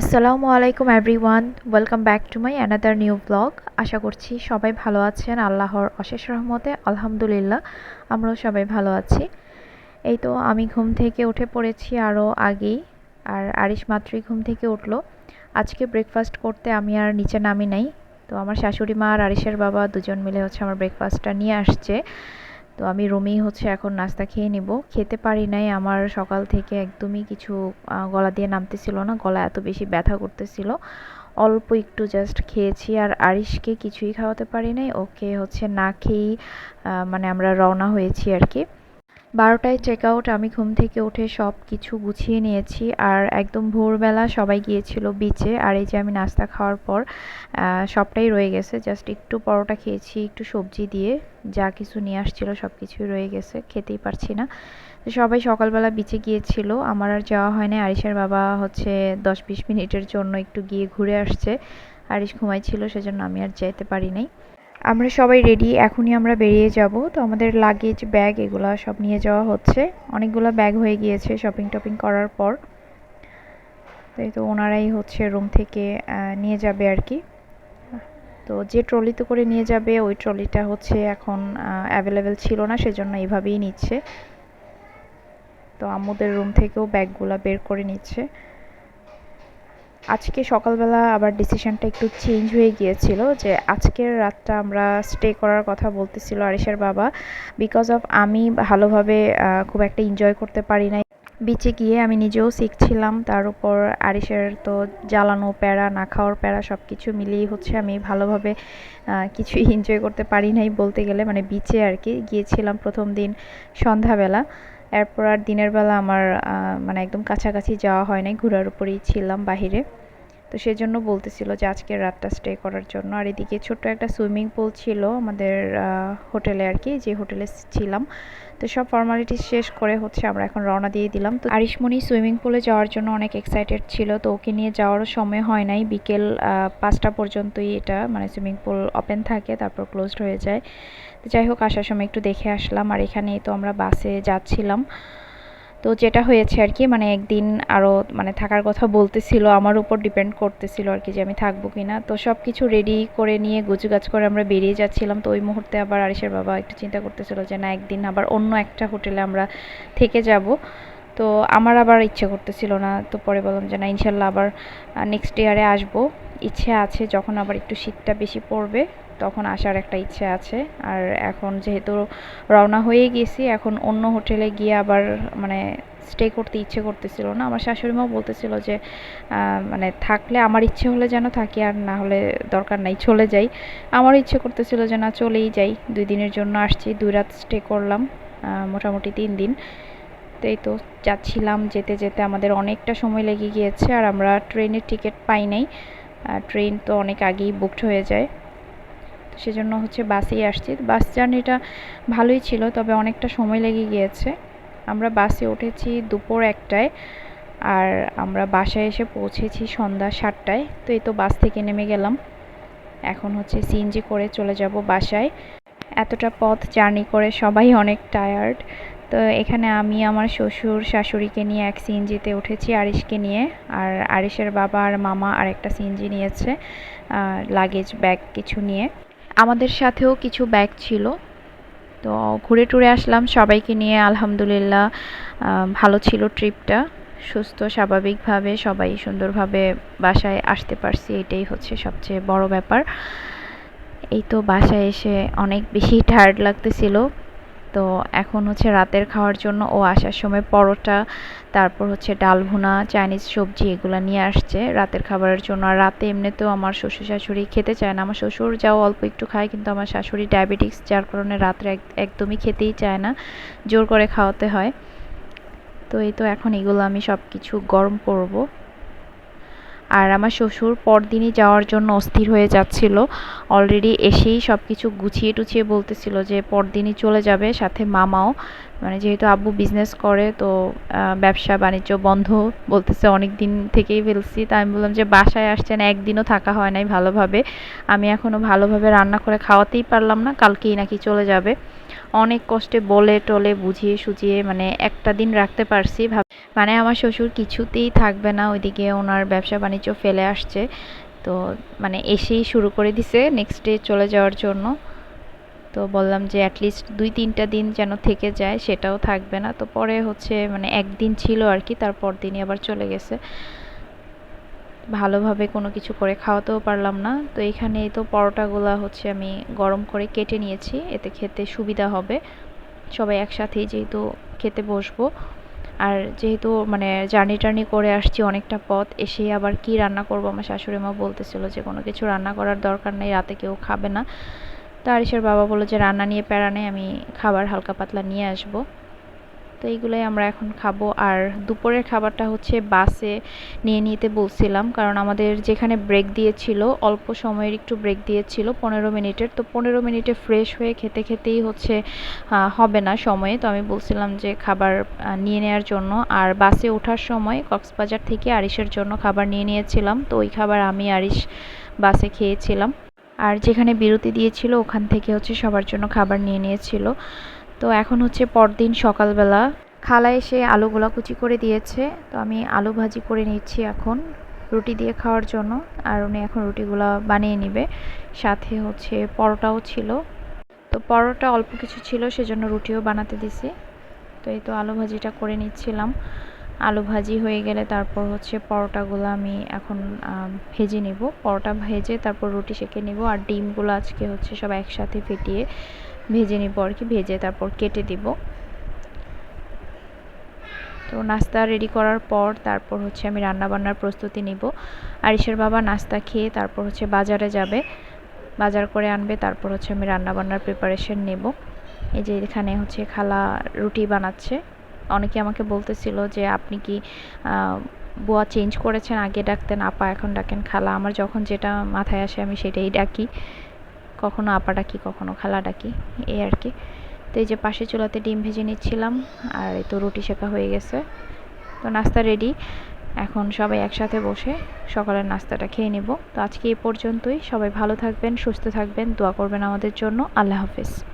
আসসালামু আলাইকুম everyone welcome back to my another new blog আশা করছি সবাই ভালো আছেন। আল্লাহর অশেষ রহমতে, আলহামদুলিল্লাহ, আমরাও সবাই ভালো আছি। এই তো আমি ঘুম থেকে উঠে পড়েছি আরও আগেই, আর আরিশ মাত্রই ঘুম থেকে উঠল। আজকে ব্রেকফাস্ট করতে আমি আর নিচে নামি নাই। তো আমার শাশুড়ি মা আর আরিশের বাবা দুজন মিলে হচ্ছে আমার ব্রেকফাস্টটা নিয়ে আসছে। তো আমি রুমেই হচ্ছে এখন নাস্তা খেয়ে নিব। খেতে পারি নাই, আমার সকাল থেকে একদমই কিছু গলা দিয়ে নামতেছিল না গলা এত বেশি ব্যথা করতেছিল। অল্প একটু জাস্ট খেয়েছি আর আরিশকে কিছুই খাওয়াতে পারি নাই, ওকে হচ্ছে না খেয়েই মানে আমরা রওনা হয়েছি আর কি। বারোটায় চেক আউট আমি ঘুম থেকে উঠে সব কিছু গুছিয়ে নিয়েছি। আর একদম ভোরবেলা সবাই গিয়েছিল বিচে আর এই যে আমি নাস্তা খাওয়ার পর সবটাই রয়ে গেছে। জাস্ট একটু পরোটা খেয়েছি, একটু সবজি দিয়ে, যা কিছু নিয়ে আসছিল সব কিছুই রয়ে গেছে, খেতেই পারছি না। তো সবাই সকালবেলা বিচে গিয়েছিল, আমার আর যাওয়া হয় না আরিসের বাবা হচ্ছে দশ বিশ মিনিটের জন্য একটু গিয়ে ঘুরে আসছে। আরিস ঘুমাইছিল, সেজন্য আমি আর যেতে পারি নাই। আমরা সবাই রেডি এখনই আমরা বেরিয়ে যাব। তো আমাদের লাগেজ ব্যাগ এগুলো সব নিয়ে যাওয়া হচ্ছে। অনেকগুলো ব্যাগ হয়ে গিয়েছে শপিং টপিং করার পর। তো ওনারাই হচ্ছে রুম থেকে নিয়ে যাবে আর কি। তো যে ট্রলিতে করে নিয়ে যাবে, ওই ট্রলিটা হচ্ছে এখন অ্যাভেলেবেল ছিল না, সেজন্য এইভাবেই নিচ্ছে। তো আম্মুদের রুম থেকেও ব্যাগগুলো বের করে নিচ্ছে। আজকে সকালবেলা আবার ডিসিশনটা একটু চেঞ্জ হয়ে গিয়েছিল যে আজকের রাতটা আমরা স্টে করার কথা বলতেছিল আরিসের বাবা বিকজ অফ আমি ভালোভাবে খুব একটা এনজয় করতে পারি নাই। বিচে গিয়ে আমি নিজেও শিখছিলাম তার উপর আরিসের তো জ্বালানো প্যারা, না খাওয়ার প্যারা সব কিছু মিলিয়েই হচ্ছে আমি ভালোভাবে কিছুই এনজয় করতে পারি নাই বলতে গেলে। মানে বিচে আর কি গিয়েছিলাম প্রথম দিন সন্ধ্যাবেলা। এরপর আর দিনের বেলা আমার মানে একদম কাছাকাছি যাওয়া হয় নাই, ঘোরার উপরেই ছিলাম বাহিরে। তো সেজন্য বলতেছিল যে আজকের রাতটা স্টে করার জন্য। আর এদিকে ছোট্ট একটা সুইমিং পুল ছিল আমাদের হোটেলে আর কি, যে হোটেলে ছিলাম। তো সব ফর্মালিটি শেষ করে হচ্ছে আমরা এখন রওনা দিয়ে দিলাম। তো আরিশমণি সুইমিং পুলে যাওয়ার জন্য অনেক এক্সাইটেড ছিল, তো ওকে নিয়ে যাওয়ারও সময় হয় নাই। বিকেল পাঁচটা পর্যন্তই এটা মানে সুইমিং পুল ওপেন থাকে, তারপর ক্লোজড হয়ে যায়। তো যাই হোক, আসার সময় একটু দেখে আসলাম। আর এখানেই তো আমরা বাসে যাচ্ছিলাম। তো যেটা হয়েছে আর কি মানে একদিন আরও মানে থাকার কথা বলতেছিল, আমার উপর ডিপেন্ড করতেছিল আর কি যে আমি থাকব কি না তো সব কিছু রেডি করে নিয়ে গুজগাছ করে আমরা বেরিয়ে যাচ্ছিলাম। তো ওই মুহূর্তে আবার আরিসের বাবা একটু চিন্তা করতেছিল যে না, একদিন আবার অন্য একটা হোটেলে আমরা থেকে যাব। তো আমার আবার ইচ্ছে করতেছিল না। তো পরে বললাম যে না, ইনশাল্লাহ আবার নেক্সট ইয়ারে আসব। ইচ্ছে আছে যখন আবার একটু শীতটা বেশি পড়বে, তখন আসার একটা ইচ্ছে আছে। আর এখন যেহেতু রওনা হয়ে গেছি, এখন অন্য হোটেলে গিয়ে আবার মানে স্টে করতে ইচ্ছে করতেছিল না। আমার শাশুড়ি মাও বলতেছিল যে মানে থাকলে আমার ইচ্ছে হলে যেন থাকি, আর না হলে দরকার নাই, চলে যাই। আমার ইচ্ছে করতেছিল যে, না, চলেই যাই। দুই দিনের জন্য আসছি, দুই রাত স্টে করলাম মোটামুটি তিন দিন। তো এই তো যাচ্ছিলাম, যেতে যেতে আমাদের অনেকটা সময় লেগে গিয়েছে, আর আমরা ট্রেনের টিকিট পাই নাই। ট্রেন তো অনেক আগেই বুকড হয়ে যায়। সেজন্য হচ্ছে বাসেই আসছি। বাস জার্নিটা ভালোই ছিল, তবে অনেকটা সময় লেগে গিয়েছে। আমরা বাসে উঠেছি দুপুর একটায় আর আমরা বাসায় এসে পৌঁছেছি সন্ধ্যা সাতটায়। তো এই তো বাস থেকে নেমে গেলাম। এখন হচ্ছে সিএনজি করে চলে যাব বাসায়। এতটা পথ জার্নি করে সবাই অনেক টায়ার্ড তো এখানে আমি আমার শ্বশুর শাশুড়িকে নিয়ে এক সিএনজিতে উঠেছি আরিশকে নিয়ে। আর আরিশের বাবা আর মামা আর একটা সিএনজি নিয়েছে লাগেজ ব্যাগ কিছু নিয়ে। আমাদের সাথেও কিছু ব্যাগ ছিল। তো ঘুরে টুরে আসলাম, সবাইকে নিয়ে আলহামদুলিল্লাহ ভালো ছিল ট্রিপটা। সুস্থ, স্বাভাবিকভাবে সবাই সুন্দরভাবে বাসায় আসতে পারছি, এটাই হচ্ছে সবচেয়ে বড় ব্যাপার। এই তো বাসায় এসে অনেক বেশি টায়ার্ড লাগতেছিল। তো এখন হচ্ছে রাতের খাওয়ার জন্য ও আসার সময় পরোটা, তারপর হচ্ছে ডাল ভুনা, চাইনিজ সবজি এগুলো নিয়ে আসছে রাতের খাবারের জন্য। আর রাতে এমনিতেও আমার শ্বশুর শাশুড়ি খেতে চায় না। আমার শ্বশুর যাও অল্প একটু খায়, কিন্তু আমার শাশুড়ি ডায়াবেটিক্স, যার কারণে রাত্রে একদমই খেতেই চায় না। জোর করে খাওয়াতে হয়। তো এই তো এখন এগুলো আমি সব কিছু গরম করব। আর আমার শ্বশুর পরদিনই যাওয়ার জন্য অস্থির হয়ে যাচ্ছিল। অলরেডি এসেই সব কিছু গুছিয়ে টুছিয়ে বলতেছিল যে পরদিনই চলে যাবে, সাথে মামাও। মানে যেহেতু আব্বু বিজনেস করে, তো ব্যবসা বাণিজ্য বন্ধ বলতেছে অনেক দিন থেকেই ফেলছি। তা আমি বললাম যে বাসায় আসছেন, একদিনও থাকা হয় নাই ভালোভাবে। আমি এখনও ভালোভাবে রান্না করে খাওয়াতেই পারলাম না, কালকেই নাকি চলে যাবে। অনেক কষ্টে বলে টলে বুঝিয়ে সুঝিয়ে মানে একটা দিন রাখতে পারছি মানে আমার শ্বশুর কিছুতেই থাকবে না, ওইদিকে ওনার ব্যবসা বাণিজ্য ফেলে আসছে। তো মানে এসেই শুরু করে দিছে নেক্সট ডে চলে যাওয়ার জন্য। তো বললাম যে অ্যাটলিস্ট দুই তিনটা দিন যেন থেকে যায়, সেটাও থাকবে না। তো পরে হচ্ছে মানে একদিন ছিল আর কি, তারপর দিনই আবার চলে গেছে। ভালোভাবে কোনো কিছু করে খাওয়াতেও পারলাম না। তো এখানে তো পরোটাগুলো হচ্ছে আমি গরম করে কেটে নিয়েছি, এতে খেতে সুবিধা হবে। সবাই একসাথেই যেহেতু খেতে বসবো। আর যেহেতু মানে জার্নি টার্নি করে আসছি অনেকটা পথ, এসে আবার কি রান্না করব আমার শাশুড়ি মা বলতেছিল যে কোনো কিছু রান্না করার দরকার নেই, রাতে কেউ খাবে না। তো আরিসের বাবা বলল যে, রান্না নিয়ে প্যারা নেই, আমি খাবার হালকা পাতলা নিয়ে আসব। তো এইগুলোই আমরা এখন খাব। আর দুপুরের খাবারটা হচ্ছে বাসে নিয়ে নিতে বলছিলাম, কারণ আমাদের যেখানে ব্রেক দিয়েছিল, অল্প সময়ের একটু ব্রেক দিয়েছিল, পনেরো মিনিটের। তো পনেরো মিনিটে ফ্রেশ হয়ে খেতে খেতেই হচ্ছে হবে না সময়ে। তো আমি বলছিলাম যে খাবার নিয়ে নেওয়ার জন্য। আর বাসে ওঠার সময় কক্সবাজার থেকে আরিসের জন্য খাবার নিয়ে নিয়েছিলাম। তো ওই খাবার আমি আরিস বাসে খেয়েছিলাম। আর যেখানে বিরতি দিয়েছিল, ওখান থেকে হচ্ছে সবার জন্য খাবার নিয়ে নিয়েছিল। তো এখন হচ্ছে পরদিন সকালবেলা। খালা এসে আলুগুলা কুচি করে দিয়েছে। তো আমি আলু ভাজি করে নিচ্ছি এখন রুটি দিয়ে খাওয়ার জন্য। আর উনি এখন রুটিগুলা বানিয়ে নিবে। সাথে হচ্ছে পরোটাও ছিল। তো পরোটা অল্প কিছু ছিল, সেজন্য রুটিও বানাতে দিছি। তো এই তো আলু ভাজিটা করে নিচ্ছিলাম। আলু ভাজি হয়ে গেলে তারপর হচ্ছে পরোটাগুলো আমি এখন ভেজে নেব। পরোটা ভেজে তারপর রুটি সেঁকে নেব। আর ডিমগুলো আজকে হচ্ছে সব একসাথে ফেটিয়ে ভেজে নিব আর কি, ভেজে তারপর কেটে দিব। তো নাস্তা রেডি করার পর তারপর হচ্ছে আমি রান্না বান্নার প্রস্তুতি নিব। আরিসের বাবা নাস্তা খেয়ে তারপর হচ্ছে বাজারে যাবে। বাজার করে আনবে, তারপর হচ্ছে আমি রান্না বান্নার প্রিপারেশন নেব। এই যে এখানে হচ্ছে খালা রুটি বানাচ্ছে। অনেকে আমাকে বলতেছিল যে, আপনি কি বোয়া চেঞ্জ করেছেন? আগে ডাকতেন, আপা এখন ডাকেন, খালা। আমার যখন যেটা মাথায় আসে আমি সেটাই ডাকি। কখনো আপা ডাকি কখনো খালা ডাকি এই আর কি। তো এই যে পাশে চুলাতে ডিম ভেজে নিচ্ছিলাম, আর এই তো রুটি শেখা হয়ে গেছে। তো নাস্তা রেডি। এখন সবাই একসাথে বসে সকালের নাস্তাটা খেয়ে নেব। তো আজকে এ পর্যন্তই। সবাই ভালো থাকবেন, সুস্থ থাকবেন, দোয়া করবেন আমাদের জন্য। আল্লাহ হাফেজ।